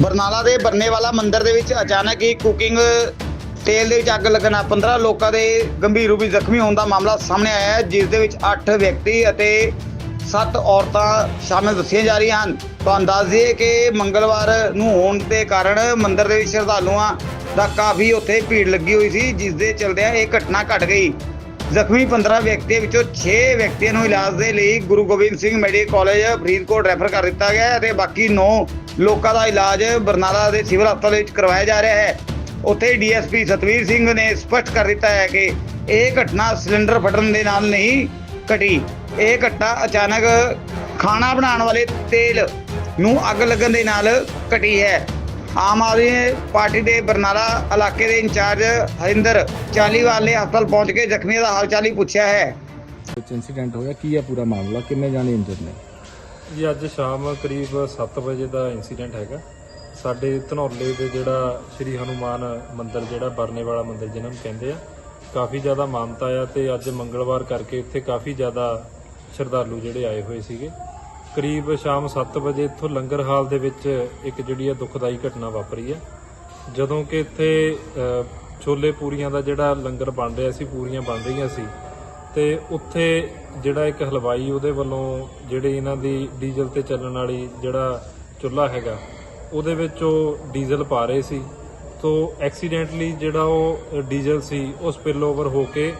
ਬਰਨਾਲਾ ਦੇ ਬਰਨੇਵਾਲਾ ਮੰਦਿਰ ਦੇ ਵਿੱਚ ਅਚਾਨਕ ਹੀ ਕੁਕਿੰਗ ਤੇਲ ਦੇ ਵਿੱਚ ਅੱਗ ਲੱਗਣਾ 15 ਲੋਕਾਂ ਦੇ ਗੰਭੀਰ ਰੂਪ ਵਿੱਚ ਜ਼ਖਮੀ ਹੋਣ ਦਾ ਮਾਮਲਾ ਸਾਹਮਣੇ ਆਇਆ ਹੈ, ਜਿਸ ਦੇ ਵਿੱਚ 8 ਵਿਅਕਤੀ ਅਤੇ 7 ਔਰਤਾਂ ਸ਼ਾਮਿਲ ਦੱਸੀਆਂ ਜਾ ਰਹੀਆਂ ਹਨ। ਤੁਹਾਨੂੰ ਦੱਸ ਦਈਏ ਕਿ ਮੰਗਲਵਾਰ ਨੂੰ ਹੋਣ ਦੇ ਕਾਰਨ ਮੰਦਿਰ ਦੇ ਵਿੱਚ ਸ਼ਰਧਾਲੂਆਂ ਦਾ ਕਾਫੀ ਉੱਥੇ ਭੀੜ ਲੱਗੀ ਹੋਈ ਸੀ, ਜਿਸ ਦੇ ਚਲਦਿਆਂ ਇਹ ਘਟਨਾ ਘਟ ਗਈ। ਜ਼ਖਮੀ 15 ਵਿਅਕਤੀਆਂ ਵਿੱਚੋਂ 6 ਵਿਅਕਤੀਆਂ ਨੂੰ ਇਲਾਜ ਦੇ ਲਈ Guru Gobind Singh medical college Faridkot refer ਕਰ ਦਿੱਤਾ ਗਿਆ ਹੈ ਅਤੇ ਬਾਕੀ 9 ਲੋਕਾਂ ਦਾ ਇਲਾਜ ਬਰਨਾਲਾ ਦੇ ਸਿਵਲ ਹਸਪਤਾਲ ਵਿੱਚ ਕਰਵਾਇਆ ਜਾ ਰਿਹਾ ਹੈ। ਉੱਥੇ ਡੀਐਸਪੀ ਸਤਵੀਰ ਸਿੰਘ ਨੇ ਸਪਸ਼ਟ ਕਰ ਦਿੱਤਾ ਹੈ ਕਿ ਇਹ ਘਟਨਾ ਸਿਲੰਡਰ ਫਟਣ ਦੇ ਨਾਲ ਨਹੀਂ ਘਟੀ। ਇਹ ਘਟਨਾ ਅਚਾਨਕ ਖਾਣਾ ਬਣਾਉਣ ਵਾਲੇ ਤੇਲ ਨੂੰ ਅੱਗ ਲੱਗਣ ਦੇ ਨਾਲ ਘਟੀ ਹੈ। ਆਮ ਆਦਮੀ ਪਾਰਟੀ ਦੇ ਬਰਨਾਲਾ ਇਲਾਕੇ ਦੇ ਇੰਚਾਰਜ ਹਰਿੰਦਰ ਚਾਲੀਵਾਲ ਨੇ ਹਸਪਤਾਲ ਪਹੁੰਚ ਕੇ ਜ਼ਖਮੀਆਂ ਦਾ ਹਾਲ ਚਾਲ ਹੀ ਪੁੱਛਿਆ ਹੈ। ਵਿੱਚ ਇਨਸੀਡੈਂਟ ਹੋਇਆ ਕੀ ਹੈ ਪੂਰਾ ਮਾਮਲਾ? ਕਿੰਨੇ ਜਾਣੇ ਇੰਜਰਡ ਨੇ? ਜੀ ਅੱਜ ਸ਼ਾਮ ਕਰੀਬ 7 ਵਜੇ ਦਾ ਇਨਸੀਡੈਂਟ ਹੈਗਾ। ਸਾਡੇ ਧਨੌਲੇ ਦੇ ਜਿਹੜਾ ਸ਼੍ਰੀ ਹਨੂਮਾਨ ਮੰਦਿਰ ਜਿਹੜਾ ਬਰਨੇ ਵਾਲਾ ਮੰਦਿਰ ਜਿਹਨਾਂ ਨੂੰ ਕਹਿੰਦੇ ਆ ਕਾਫੀ ਜ਼ਿਆਦਾ ਮਾਨਤਾ ਆ ਤੇ ਅੱਜ ਮੰਗਲਵਾਰ ਕਰਕੇ ਇੱਥੇ ਕਾਫੀ ਜ਼ਿਆਦਾ ਸ਼ਰਧਾਲੂ ਜਿਹੜੇ ਆਏ ਹੋਏ ਸੀਗੇ। ਕਰੀਬ ਸ਼ਾਮ 7 ਵਜੇ ਇੱਥੋਂ ਲੰਗਰ ਹਾਲ ਦੇ ਵਿੱਚ ਇੱਕ ਜਿਹੜੀ ਆ ਦੁਖਦਾਈ ਘਟਨਾ ਵਾਪਰੀ ਹੈ ਜਦੋਂ ਕਿ ਇੱਥੇ ਛੋਲੇ ਪੂਰੀਆਂ ਦਾ ਜਿਹੜਾ ਲੰਗਰ ਬਣ ਰਿਹਾ ਸੀ, ਪੂਰੀਆਂ ਬਣ ਰਹੀਆਂ ਸੀ, ਤੇ ਉੱਥੇ ਜਿਹੜਾ ਇੱਕ ਹਲਵਾਈ ਉਹਦੇ ਵੱਲੋਂ ਜਿਹੜੇ ਇਹਨਾਂ ਦੀ ਡੀਜ਼ਲ ਤੇ ਚੱਲਣ ਵਾਲੀ ਜਿਹੜਾ ਚੁੱਲ੍ਹਾ ਹੈਗਾ, ਉਹਦੇ ਵਿੱਚ ਉਹ ਡੀਜ਼ਲ ਪਾ ਰਹੇ ਸੀ। ਤੋਂ ਐਕਸੀਡੈਂਟਲੀ ਜਿਹੜਾ ਉਹ ਡੀਜ਼ਲ ਸੀ, ਉਹ ਸਪਿਲ ਓਵਰ ਹੋ ਕੇ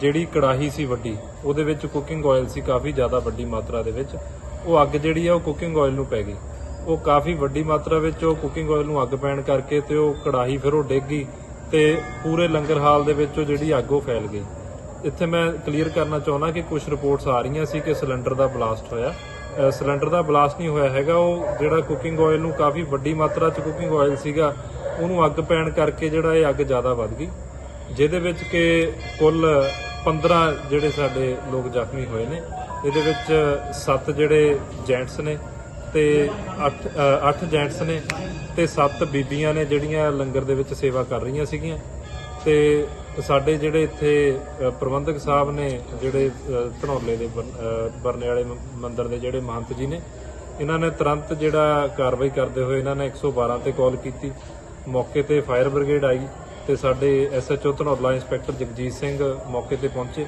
ਜਿਹੜੀ ਕੜਾਹੀ ਸੀ ਵੱਡੀ, ਉਹਦੇ ਵਿੱਚ ਕੁਕਿੰਗ ਆਇਲ ਸੀ ਕਾਫੀ ਜ਼ਿਆਦਾ ਵੱਡੀ ਮਾਤਰਾ ਦੇ ਵਿੱਚ ਉਹ ਅੱਗ ਜਿਹੜੀ ਆ ਉਹ ਕੁਕਿੰਗ ਆਇਲ ਨੂੰ ਪੈ ਗਈ। ਉਹ ਕਾਫੀ ਵੱਡੀ ਮਾਤਰਾ ਵਿੱਚ ਉਹ ਕੁਕਿੰਗ ਆਇਲ ਨੂੰ ਅੱਗ ਪੈਣ ਕਰਕੇ ਤੇ ਉਹ ਕੜਾਹੀ ਫਿਰ ਉਹ ਡਿੱਗ ਗਈ ਤੇ ਪੂਰੇ ਲੰਗਰ ਹਾਲ ਦੇ ਵਿੱਚ ਉਹ ਜਿਹੜੀ ਅੱਗ ਉਹ ਫੈਲ ਗਈ। ਇੱਥੇ ਮੈਂ ਕਲੀਅਰ ਕਰਨਾ ਚਾਹੁੰਦਾ ਕਿ ਕੁਝ ਰਿਪੋਰਟਸ ਆ ਰਹੀਆਂ ਸੀ ਕਿ ਸਿਲੰਡਰ ਦਾ ਬਲਾਸਟ ਹੋਇਆ। ਸਿਲੰਡਰ ਦਾ ਬਲਾਸਟ ਨਹੀਂ ਹੋਇਆ ਹੈਗਾ, ਉਹ ਜਿਹੜਾ ਕੁਕਿੰਗ ਆਇਲ ਨੂੰ ਕਾਫੀ ਵੱਡੀ ਮਾਤਰਾ 'ਚ ਕੁਕਿੰਗ ਆਇਲ ਸੀਗਾ, ਉਹਨੂੰ ਅੱਗ ਪੈਣ ਕਰਕੇ ਜਿਹੜਾ ਇਹ ਅੱਗ ਜ਼ਿਆਦਾ ਵੱਧ ਗਈ। ਜਿਹਦੇ ਵਿੱਚ ਕਿ ਕੁੱਲ 15 ਜਿਹੜੇ ਸਾਡੇ ਲੋਕ ਜ਼ਖਮੀ ਹੋਏ ਨੇ ਇਹਦੇ ਵਿੱਚ 7 ਜਿਹੜੇ ਜੈਂਟਸ ਨੇ ਤੇ 8 8 ਜੈਂਟਸ ਨੇ ਤੇ 7 ਬੀਬੀਆਂ ਨੇ ਜਿਹੜੀਆਂ ਲੰਗਰ ਦੇ ਵਿੱਚ ਸੇਵਾ ਕਰ ਰਹੀਆਂ ਸੀਗੀਆਂ। ਤੇ ਸਾਡੇ ਜਿਹੜੇ ਇੱਥੇ ਪ੍ਰਬੰਧਕ ਸਾਹਿਬ ਨੇ ਜਿਹੜੇ ਧਨੌਲੇ ਦੇ ਬਰ- ਬਰਨੇ ਵਾਲੇ ਮ- ਮੰਦਿਰ ਦੇ ਜਿਹੜੇ ਮਹੰਤ ਜੀ ਨੇ, ਇਹਨਾਂ ਨੇ ਤੁਰੰਤ ਜਿਹੜਾ ਕਾਰਵਾਈ ਕਰਦੇ ਹੋਏ ਇਹਨਾਂ ਨੇ 112 ਤੇ ਕਾਲ ਕੀਤੀ। ਮੌਕੇ ਤੇ ਫਾਇਰ ਬ੍ਰਿਗੇਡ ਆਈ ਤੇ ਸਾਡੇ ਐਸਐਚਓ ਧਨੌਲਾ ਇੰਸਪੈਕਟਰ ਜਗਜੀਤ ਸਿੰਘ ਮੌਕੇ ਤੇ ਪਹੁੰਚੇ।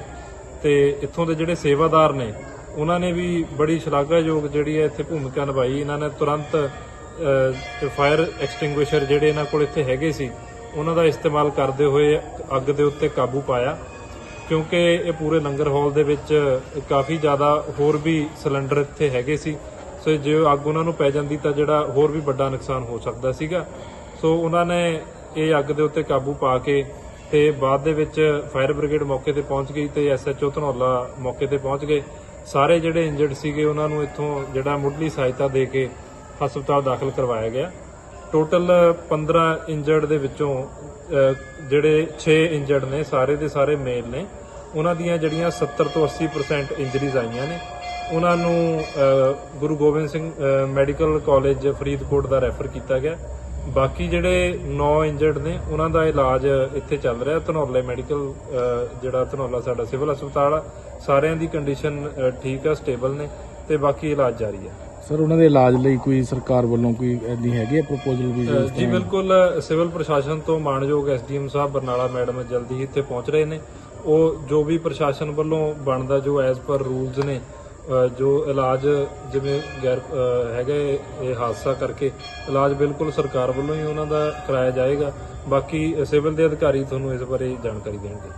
ਤੇ ਇੱਥੋਂ ਦੇ ਜਿਹੜੇ ਸੇਵਾਦਾਰ ਨੇ, ਉਹਨਾਂ ਨੇ ਵੀ ਬੜੀ ਸ਼ਲਾਘਾਯੋਗ ਜਿਹੜੀ ਹੈ ਇੱਥੇ ਭੂਮਿਕਾ ਨਿਭਾਈ। ਇਹਨਾਂ ਨੇ ਤੁਰੰਤ ਫਾਇਰ ਐਕਸਟਿੰਗੁਇਸ਼ਰ ਜਿਹੜੇ ਇਹਨਾਂ ਕੋਲ ਇੱਥੇ ਹੈਗੇ ਸੀ, ਉਹਨਾਂ ਦਾ ਇਸਤੇਮਾਲ ਕਰਦੇ ਹੋਏ ਅੱਗ ਦੇ ਉੱਤੇ ਕਾਬੂ ਪਾਇਆ। ਕਿਉਂਕਿ ਇਹ ਪੂਰੇ ਲੰਗਰ ਹਾਲ ਦੇ ਵਿੱਚ ਕਾਫੀ ਜ਼ਿਆਦਾ ਹੋਰ ਵੀ ਸਿਲੰਡਰ ਇੱਥੇ ਹੈਗੇ ਸੀ। ਸੋ ਜੇ ਅੱਗ ਉਹਨਾਂ ਨੂੰ ਪੈ ਜਾਂਦੀ ਤਾਂ ਜਿਹੜਾ ਹੋਰ ਵੀ ਵੱਡਾ ਨੁਕਸਾਨ ਹੋ ਸਕਦਾ ਸੀਗਾ। ਸੋ ਉਹਨਾਂ ਨੇ ਇਹ ਅੱਗ ਦੇ ਉੱਤੇ ਕਾਬੂ ਪਾ ਕੇ ਤੇ ਬਾਅਦ ਦੇ ਵਿੱਚ ਫਾਇਰ ਬ੍ਰਿਗੇਡ ਮੌਕੇ ਤੇ ਪਹੁੰਚ ਗਈ ਤੇ ਐਸਐਚਓ ਧਨੌਲਾ ਮੌਕੇ ਤੇ ਪਹੁੰਚ ਗਏ। ਸਾਰੇ ਜਿਹੜੇ ਇੰਜਰਡ ਸੀਗੇ, ਉਹਨਾਂ ਨੂੰ ਇੱਥੋਂ ਜਿਹੜਾ ਮੁੱਢਲੀ ਸਹਾਇਤਾ ਦੇ ਕੇ ਹਸਪਤਾਲ ਦਾਖਲ ਕਰਵਾਇਆ ਗਿਆ। ਟੋਟਲ 15 ਇੰਜਰਡ ਦੇ ਵਿੱਚੋਂ ਜਿਹੜੇ 6 ਇੰਜਰਡ ਨੇ, ਸਾਰੇ ਦੇ ਸਾਰੇ ਮੇਲ ਨੇ। ਉਹਨਾਂ ਦੀਆਂ ਜਿਹੜੀਆਂ 70 ਤੋਂ 80% ਇੰਜਰੀਜ਼ ਆਈਆਂ ਨੇ। ਉਹਨਾਂ ਨੂੰ ਗੁਰੂ ਗੋਬਿੰਦ ਸਿੰਘ ਮੈਡੀਕਲ ਕਾਲਜ ਫਰੀਦਕੋਟ ਦਾ ਰੈਫਰ ਕੀਤਾ ਗਿਆ। ਬਾਕੀ ਜਿਹੜੇ 9 ਇੰਜਰਡ ਨੇ ਉਹਨਾਂ ਦਾ ਇਲਾਜ ਇੱਥੇ ਚੱਲ ਰਿਹਾ ਧਨੌਲੇ ਮੈਡੀਕਲ ਜਿਹੜਾ ਧਨੌਲਾ ਸਾਡਾ ਸਿਵਲ ਹਸਪਤਾਲ ਆ ਸਾਰਿਆਂ ਦੀ ਕੰਡੀਸ਼ਨ ਠੀਕ ਆ ਸਟੇਬਲ ਨੇ ਤੇ ਬਾਕੀ ਇਲਾਜ ਜਾਰੀ ਆ। ਸਰ ਉਹਨਾਂ ਦੇ ਇਲਾਜ ਲਈ ਕੋਈ ਸਰਕਾਰ ਵੱਲੋਂ ਕੋਈ ਐਦੀ ਹੈਗੀ ਹੈ ਪ੍ਰਪੋਜ਼ਲ ਵੀ ਜੀ ਬਿਲਕੁਲ ਸਿਵਲ ਪ੍ਰਸ਼ਾਸਨ ਤੋਂ ਮਾਨਯੋਗ ਐਸਡੀਐਮ ਸਾਹਿਬ ਬਰਨਾਲਾ ਮੈਡਮ ਜਲਦੀ ਹੀ ਇੱਥੇ ਪਹੁੰਚ ਰਹੇ ਨੇ। ਉਹ ਜੋ ਵੀ ਪ੍ਰਸ਼ਾਸਨ ਵੱਲੋਂ ਬਣਦਾ ਜੋ ਐਜ਼ ਪਰ ਰੂਲਸ ਨੇ ਜੋ ਇਲਾਜ ਜਿਵੇਂ ਗੈਰ ਹੈਗਾ ਇਹ ਹਾਦਸਾ ਕਰਕੇ ਇਲਾਜ ਬਿਲਕੁਲ ਸਰਕਾਰ ਵੱਲੋਂ ਹੀ ਉਹਨਾਂ ਦਾ ਕਰਾਇਆ ਜਾਏਗਾ। ਬਾਕੀ ਸਿਵਲ ਦੇ ਅਧਿਕਾਰੀ ਤੁਹਾਨੂੰ ਇਸ ਬਾਰੇ ਜਾਣਕਾਰੀ ਦੇਣਗੇ।